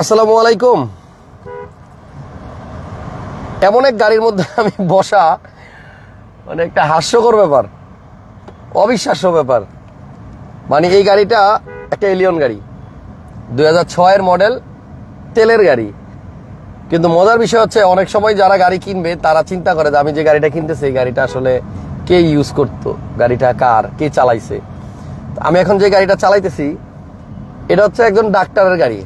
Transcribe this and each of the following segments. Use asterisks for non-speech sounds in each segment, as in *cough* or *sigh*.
আসসালামু আলাইকুম। এমন এক গাড়ির মধ্যে *laughs* আমি বসা মানে একটা হাস্যকর ব্যাপার, অবিশ্বাস্য ব্যাপার। মানে এই গাড়িটা একটা এলিয়ন গাড়ি, দুই হাজার ছয়ের মডেল, তেলের গাড়ি। কিন্তু মজার বিষয় হচ্ছে, অনেক সময় যারা গাড়ি কিনবে, তারা চিন্তা করে যে আমি যে গাড়িটা কিনতেছি, এই গাড়িটা আসলে কে ইউজ করতো? গাড়িটা কার? কে চালাইছে? আমি এখন যে গাড়িটা চালাইতেছি, এটা হচ্ছে একজন ডাক্তারের গাড়ি।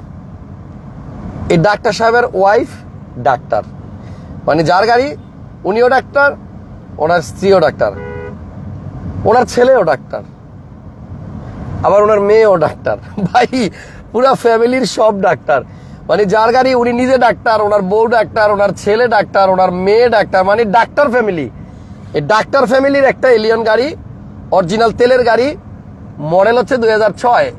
এই ডাক্তার সাহেবের ওয়াইফ ডাক্তার। মানে যার গাড়ি, উনিও ডাক্তার, ওনার স্ত্রীও ডাক্তার। ওনার ছেলেও ডাক্তার। আবার ওনার মেয়েও ডাক্তার। *laughs* ভাই, পুরা ফ্যামিলির সব ডাক্তার। মানে যার গাড়ি, উনি নিজে ডাক্তার, ওনার বউ ডাক্তার, ওনার ছেলে ডাক্তার, ওনার মেয়ে ডাক্তার। মানে ডাক্তার ফ্যামিলি। এই ডাক্তার ফ্যামিলির একটা এলিয়ন গাড়ি অরিজিনাল তেলের গাড়ি মডেল হচ্ছে দুই হাজার ছয়।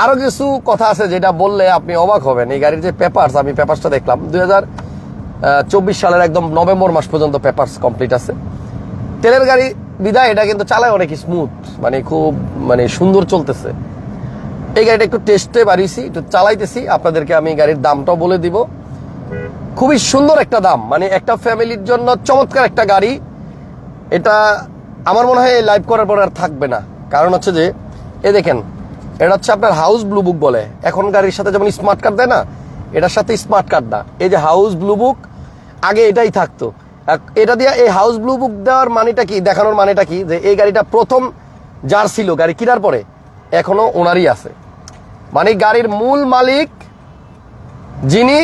হাজার ছয় আরও কিছু কথা আছে যেটা বললে আপনি অবাক হবেন। এই গাড়ির যে পেপারস আমি পেপারসটা দেখলাম। দুই হাজার চব্বিশ সালের একদম নভেম্বর মাস পর্যন্ত পেপারস কমপ্লিট আছে। তেলের গাড়ি বিদায়, এটা কিন্তু চালায় অনেক স্মুথ মানে খুব মানে সুন্দর চলতেছে। এই গাড়িটা একটু টেস্টে বাড়িয়েছি, একটু চালাইতেছি। আপনাদেরকে আমি গাড়ির দামটাও বলে দিব। খুবই সুন্দর একটা দাম মানে একটা ফ্যামিলির জন্য চমৎকার একটা গাড়ি। এটা আমার মনে হয় লাইভ করার পর আর থাকবে না। কারণ হচ্ছে যে, এ দেখেন এটা হচ্ছে আপনার হাউস ব্লু বুক বলে। এখন গাড়ির সাথে যেমন স্মার্ট কার্ড দেয় না, এটার সাথে স্মার্ট কার্ড না। এই যে হাউস ব্লু বুক আগে এটাই থাকতো। এটা দিয়ে এই হাউস ব্লু বুক দেওয়ার মানেটা কি, দেখানোর মানেটা কি, যে এই গাড়িটা প্রথম যার ছিল, গাড়ি কেনার পরে, এখনও ওনারই আছে। মানে গাড়ির মূল মালিক, যিনি,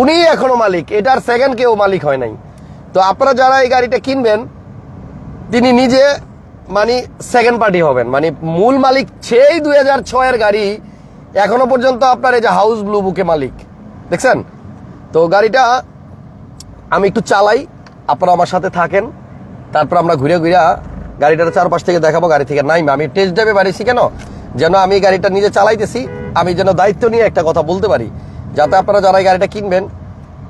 উনি এখনও মালিক। এটার সেকেন্ড কেউ মালিক হয় নাই। তো আপনারা যারা এই গাড়িটা কিনবেন, তিনি নিজে মানে সেকেন্ড পার্টি হবেন। মানে মূল মালিক সেই দুই হাজার ছয়ের গাড়ি এখনও পর্যন্ত আপনার এই যে হাউস ব্লু বুকে মালিক। দেখছেন? তো গাড়িটা আমি একটু চালাই, আপনারা আমার সাথে থাকেন, তারপর আমরা ঘুরে ঘুরে গাড়িটার চারপাশ থেকে দেখাবো, গাড়ি থেকে নাইমা আমি টেস্ট ড্রাইভে বাড়িছি কেন? যেন আমি গাড়িটা নিজে চালাইতেছি, আমি যেন দায়িত্ব নিয়ে একটা কথা বলতে পারি। যাতে আপনারা যারা এই গাড়িটা কিনবেন,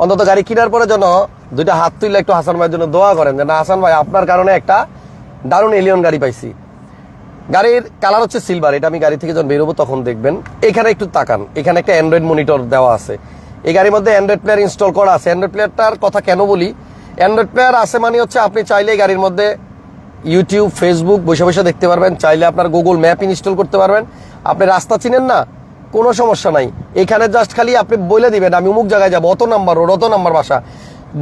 অন্তত গাড়ি কেনার পরে যেন দুইটা হাত তুললে একটু হাসান ভাইয়ের জন্য দোয়া করেন। যে না, হাসান ভাই, আপনার কারণে একটা দারুণ এলিয়ন গাড়ি পাইছি। গাড়ির কালার হচ্ছে সিলভার এটা আমি গাড়ি থেকে যখন বেরোবো তখন দেখবেন। এখানে একটু তাকান, এখানে একটা অ্যান্ড্রয়েড মনিটর দেওয়া আছে। এই গাড়ির মধ্যে অ্যান্ড্রয়েড প্লেয়ার ইনস্টল করা আছে। অ্যান্ড্রয়েড প্লেয়ারটার কথা কেন বলি? অ্যান্ড্রয়েড প্লেয়ার আছে মানে হচ্ছে আপনি চাইলে এই গাড়ির মধ্যে ইউটিউব ফেসবুক বসে বসে দেখতে পারবেন। চাইলে আপনার গুগল ম্যাপ ইনস্টল করতে পারবেন। আপনি রাস্তা চিনেন না, কোনো সমস্যা নাই। এখানে জাস্ট খালি আপনি বলে দিবেন, আমি অমুক জায়গায় যাব, অত নাম্বার রোড অত নাম্বার বাসা।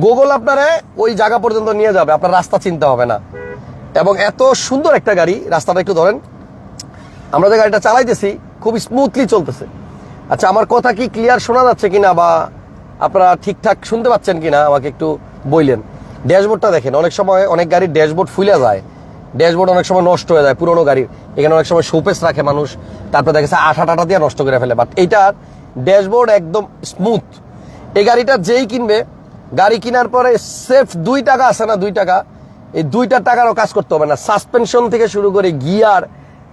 গুগল আপনারে ওই জায়গা পর্যন্ত নিয়ে যাবে, আপনার রাস্তা চিনতে হবে না। এবং এত সুন্দর একটা গাড়ি, রাস্তাটা একটু ধরেন। আমরা যে গাড়িটা চালাইতেছি, খুব স্মুথলি চলতেছে। আচ্ছা আমার কথা কি ক্লিয়ার শোনা যাচ্ছে কিনা বা আপনারা ঠিকঠাক শুনতে পাচ্ছেন কিনা, আমাকে একটু বললেন ড্যাশবোর্ডটা দেখেন, অনেক সময় অনেক গাড়ির ড্যাশবোর্ড ফুলে যায়। ড্যাশবোর্ড অনেক সময় নষ্ট হয়ে যায়, পুরোনো গাড়ির। এখানে অনেক সময় শোপেস রাখে মানুষ, তারপর দেখেছে আঠা টাটা দিয়ে নষ্ট করে ফেলে। বাট এইটার ড্যাশবোর্ড একদম স্মুথ এই গাড়িটা যেই কিনবে, গাড়ি কেনার পরে সেফ দুই টাকা আছে না দুই টাকা এই দুইটা টাকারও কাজ করতে হবে না। সাসপেনশন থেকে শুরু করে গিয়ার,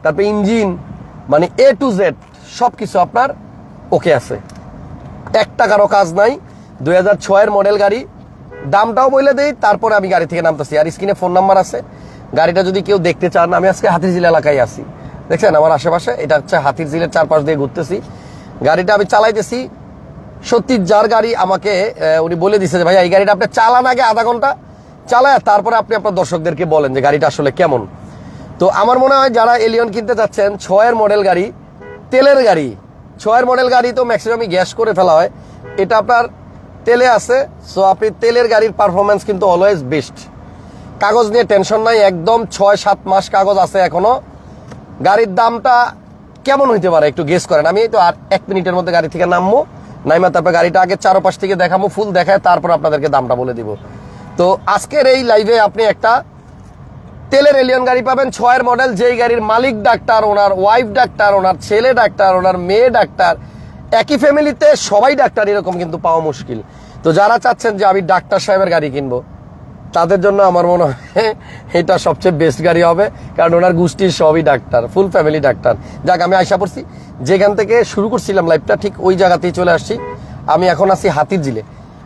তারপরে ইঞ্জিন মানে এ টু জেড সব কিছু আপনার ওকে আছে। এক টাকারও কাজ নাই। দুই হাজার ছয়ের মডেল গাড়ি, দামটাও বলে দেই, তারপরে আমি গাড়ি থেকে নামতেছি। আর স্ক্রিনে ফোন নাম্বার আছে। গাড়িটা যদি কেউ দেখতে চান, আমি আজকে হাতিরঝিল এলাকায় আছি। দেখছেন, আমার আশেপাশে, এটা হচ্ছে হাতিরঝিলের চারপাশ দিয়ে ঘুরতেছি। গাড়িটা আমি চালাইতেছি। সত্যি যার গাড়ি আমাকে উনি বলে দিছে যে ভাই এই গাড়িটা আপনি চালান আগে আধা ঘণ্টা চালায়, তারপরে আপনি আপনার দর্শকদেরকে বলেন যে গাড়িটা আসলে কেমন। তো আমার মনে হয় যারা এলিয়ন কিনতে চাচ্ছেন, ছয়ের মডেল গাড়ি, তেলের গাড়ি, ছয়ের মডেল গাড়ি তো ম্যাক্সিমামই গ্যাস করে ফেলা হয়। এটা আপনার তেলে আছে সো আপনি তেলের গাড়ির পারফরমেন্স কিন্তু অলওয়েজ বেস্ট কাগজ নিয়ে টেনশন নাই, একদম ছয়, সাত মাস কাগজ আছে এখনও। গাড়ির দামটা কেমন হইতে পারে একটু গেস করেন। আমি তো আর এক মিনিটের মধ্যে গাড়ি থেকে নামবো, নাইমা তারপর গাড়িটা আগে চারপাশ থেকে দেখাবো ফুল দেখায়, তারপর আপনাদেরকে দামটা বলে দিব। তো আজকের এই লাইভে আপনি একটা তেলের এলিয়ন গাড়ি পাবেন, ছয়ের মডেল যেই গাড়ির মালিক ডাক্তার, ওনার ওয়াইফ ডাক্তার, ওনার ছেলে ডাক্তার, ওনার মেয়ে ডাক্তার, একই ফ্যামিলিতে সবাই ডাক্তার এরকম কিন্তু পাওয়া মুশকিল। তো যারা চাচ্ছেন যে আমি ডাক্তার সাহেবের গাড়ি কিনবো, তাদের জন্য আমার মনে হয় *laughs* এটা সবচেয়ে বেস্ট গাড়ি হবে, কারণ ওনার গোষ্ঠীর সবই ডাক্তার ফুল ফ্যামিলি ডাক্তার। যাক, আমি আশা করছি যেখান থেকে শুরু করছিলাম লাইফটা ঠিক ওই জায়গাতেই চলে আসছি। আমি এখন আছি হাতির জিলে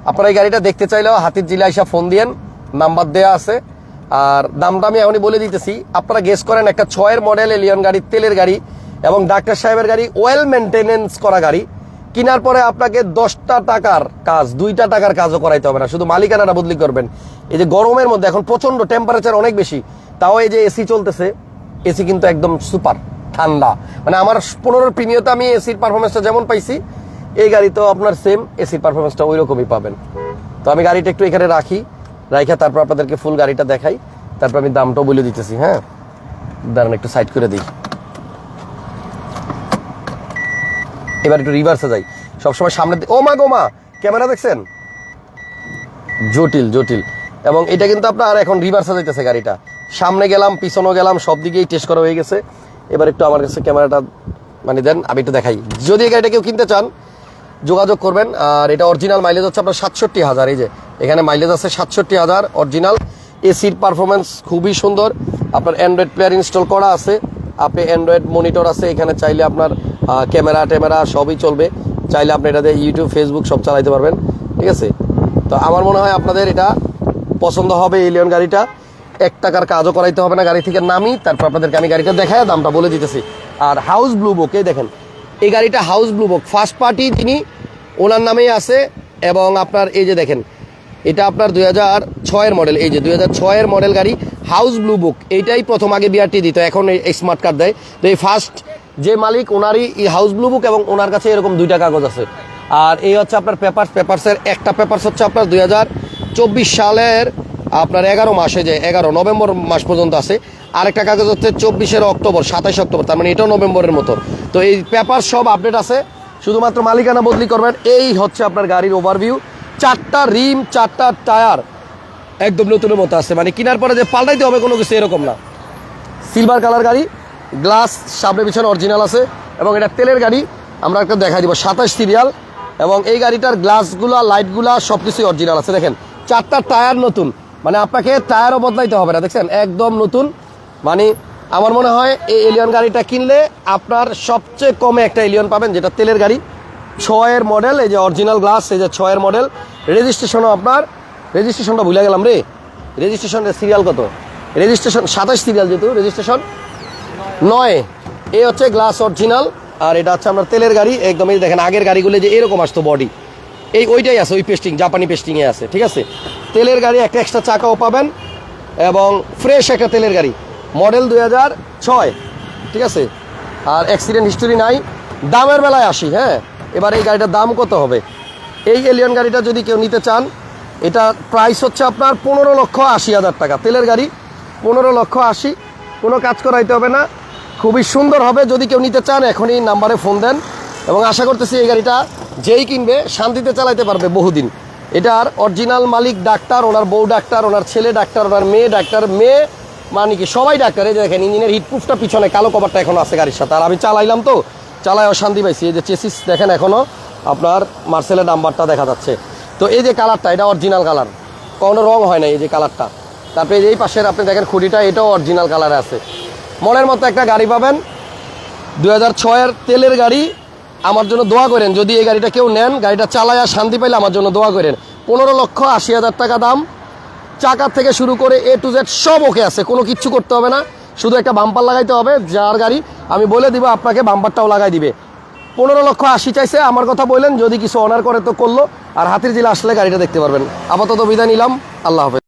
আপনারা এই গাড়িটা দেখতে চাইলেও হাতির জিলা আইসা ফোন দিয়েন, নাম্বার দেয়া আছে। আর দামটা আমি এখনই বলে দিতেছি, আপনারা গেস করেন একটা ছয়ের মডেল এলিয়ন গাড়ি, তেলের গাড়ি এবং ডাক্তার সাহেবের গাড়ি ওয়েল মেনটেনেন্স করা গাড়ি। কেনার পরে আপনাকে দশটা টাকার কাজ, দুইটা টাকার কাজও করাইতে হবে না, শুধু মালিকানাটা বদলি করবেন। এই যে গরমের মধ্যে এখন প্রচণ্ড টেম্পারেচার অনেক বেশি, তাও এই যে এসি চলতেছে এসি কিন্তু একদম সুপার ঠান্ডা। মানে আমার পনেরোর প্রিমিয়তে আমি এসির পারফরমেন্সটা যেমন পাইছি এই গাড়ি তো আপনার সেম এসির পারফরমেন্সটা ওই রকমই পাবেন। তো আমি গাড়িটা একটু এখানে রাখি, রাইখা তারপর আপনাদেরকে ফুল গাড়িটা দেখাই। তারপর আমি দামটাও বলে দিতেছি হ্যাঁ? দাঁড়ান, একটু সাইড করে দিই। এবার একটু রিভার্সে যাই। সবসময় সামনে ও মা গো মা, ক্যামেরা দেখছেন? জটিল জটিল। এবং এটা কিন্তু আপনার এখন রিভার্সে যাইতেছে গাড়িটা। সামনে গেলাম, পিছনেও গেলাম, সব দিকেই টেস্ট করা হয়ে গেছে। এবার একটু আমার কাছে ক্যামেরাটা মানে দেন, আমি একটু দেখাই। যদি এই গাড়িটা কেউ কিনতে চান যোগাযোগ করবেন। আর এটা অরিজিনাল মাইলেজ হচ্ছে আপনার সাতষট্টি হাজার। এই যে, এখানে মাইলেজ আছে সাতষট্টি হাজার অরিজিনাল এসির পারফরমেন্স খুবই সুন্দর। আপনার অ্যান্ড্রয়েড প্লেয়ার ইনস্টল করা আছে। আপনি অ্যান্ড্রয়েড মনিটর আছে, এখানে চাইলে আপনার ক্যামেরা ট্যামেরা সবই চলবে। চাইলে আপনি এটাতে ইউটিউব ফেসবুক সব চালাইতে পারবেন। ঠিক আছে? তো আমার মনে হয় আপনাদের এটা পছন্দ হবে এলিয়ন গাড়িটা। এক টাকার কাজও করাইতে হবে না গাড়ি থেকে নামি, তারপর আপনাদেরকে আমি গাড়িটা দেখায় দামটা বলে দিতেছি। আর হাউস ব্লু বুক দেখেন। এই গাড়িটা house blue book first party তিনি ওনার নামেই আছে এবং আপনার এই যে দেখেন, এটা আপনার দুই হাজার ছয়ের মডেল এই যে দুই হাজার ছয়ের মডেল গাড়ি হাউস ব্লু বুক এইটাই প্রথম আগে বিআরটি দিত, এখন এই স্মার্ট কার্ড দেয়। তো এই ফার্স্ট যে মালিক, ওনারই এই হাউস ব্লু বুক এবং ওনার কাছে এরকম দুইটা কাগজ আছে। আর এই হচ্ছে আপনার পেপার পেপারসের একটা পেপারস হচ্ছে আপনার দুই হাজার চব্বিশ সালের আপনার এগারো মাসে যে এগারো নভেম্বর মাস পর্যন্ত আছে। আরেকটা কাগজ হচ্ছে চব্বিশের অক্টোবর সাতাশ অক্টোবর, তার মানে এটাও নভেম্বরের মতো। তো এই পেপার সব আপডেট আছে। শুধুমাত্র মালিকানা বদলি করবেন। এই হচ্ছে আপনার গাড়ির ওভারভিউ চারটা রিম, চারটা টায়ার একদম নতুনের মতো আছে। মানে কেনার পরে যে পাল্টাইতে হবে কোনো কিছু এরকম না। সিলভার কালার গাড়ি গ্লাস সামনে পিছনে অরিজিনাল আছে এবং এটা তেলের গাড়ি। আমরা একটা দেখাই দিব, সাতাশ সিরিয়াল এবং এই গাড়িটার গ্লাসগুলা লাইটগুলা সব কিছুই অরিজিনাল আছে। দেখেন, চারটা টায়ার নতুন। মানে আপনাকে টায়ারও বদলাইতে হবে না, দেখছেন? একদম নতুন। মানে আমার মনে হয় এই এলিয়ন গাড়িটা কিনলে আপনার সবচেয়ে কমে একটা এলিয়ন পাবেন, যেটা তেলের গাড়ি। ছয়ের মডেল এই যে অরিজিনাল গ্লাস এই যে ছয়ের মডেল রেজিস্ট্রেশনও আপনার রেজিস্ট্রেশনটা ভুলে গেলাম রে। রেজিস্ট্রেশনের সিরিয়াল কত? রেজিস্ট্রেশন সাতাশ সিরিয়াল যেহেতু রেজিস্ট্রেশন নয় এই হচ্ছে গ্লাস অরিজিনাল আর এটা হচ্ছে আপনার তেলের গাড়ি। একদম এই দেখেন, আগের গাড়িগুলো যে এরকম আসতো বডি এই ওইটাই আছে, ওই পেস্টিং জাপানি পেস্টিংয়ে আছে, ঠিক আছে? তেলের গাড়ি একটা এক্সট্রা চাকাও পাবেন, এবং ফ্রেশ একটা তেলের গাড়ি। মডেল দুই ছয়, ঠিক আছে? আর অ্যাক্সিডেন্ট হিস্টোরি নাই। দামের বেলায় আসি হ্যাঁ? এবার এই গাড়িটার দাম কত হবে? এই এলিয়ন গাড়িটা যদি কেউ নিতে চান, এটা প্রাইস হচ্ছে আপনার পনেরো লক্ষ আশি হাজার টাকা। তেলের গাড়ি, পনেরো লক্ষ আশি। কোনো কাজ করাইতে হবে না। খুবই সুন্দর হবে। যদি কেউ নিতে চান, এখনই নাম্বারে ফোন দেন। এবং আশা করতেছি এই গাড়িটা যেই কিনবে, শান্তিতে চালাইতে পারবে বহুদিন। এটার অরিজিনাল মালিক ডাক্তার, ওনার বউ ডাক্তার, ওনার ছেলে ডাক্তার, ওনার মেয়ে ডাক্তার। মেয়ে মানে কি, সবাই ডাক্তার এই যে দেখেন ইঞ্জিনের হিটপ্রুফটা পিছনে কালো কভারটা এখনও আছে গাড়ির সাথে। আর আমি চালাইলাম তো, চালায় শান্তি পাইছি। এই যে চেসিস দেখেন এখনও আপনার মার্সেলের নাম্বারটা দেখা যাচ্ছে। তো এই যে কালারটা এটা অরিজিনাল কালার কোনো রং হয় না এই যে কালারটা তারপরে এই পাশের আপনি দেখেন খুঁটিটা, এটাও অরিজিনাল কালারে আছে। মনের মতো একটা গাড়ি পাবেন। দু হাজার ছয়ের তেলের গাড়ি। আমার জন্য দোয়া করেন, যদি এই গাড়িটা কেউ নেন, গাড়িটা চালায় আর শান্তি পাইলে আমার জন্য দোয়া করেন। পনেরো লক্ষ আশি হাজার টাকা দাম। চাকার থেকে শুরু করে এ টু জেড সব ওকে আছে, কোনো কিচ্ছু করতে হবে না। শুধু একটা বাম্পার লাগাইতে হবে, যার গাড়ি, আমি বলে দিব আপনাকে বাম্পারটাও লাগাই দিবে। পনেরো লক্ষ আশি চাইছে, আমার কথা বললেন, যদি কিছু অনার করে তো করল, আর হাতির জেলা আসলে গাড়িটা দেখতে পারবেন। আপাতত বিদায় নিলাম, আল্লাহ হাফেজ।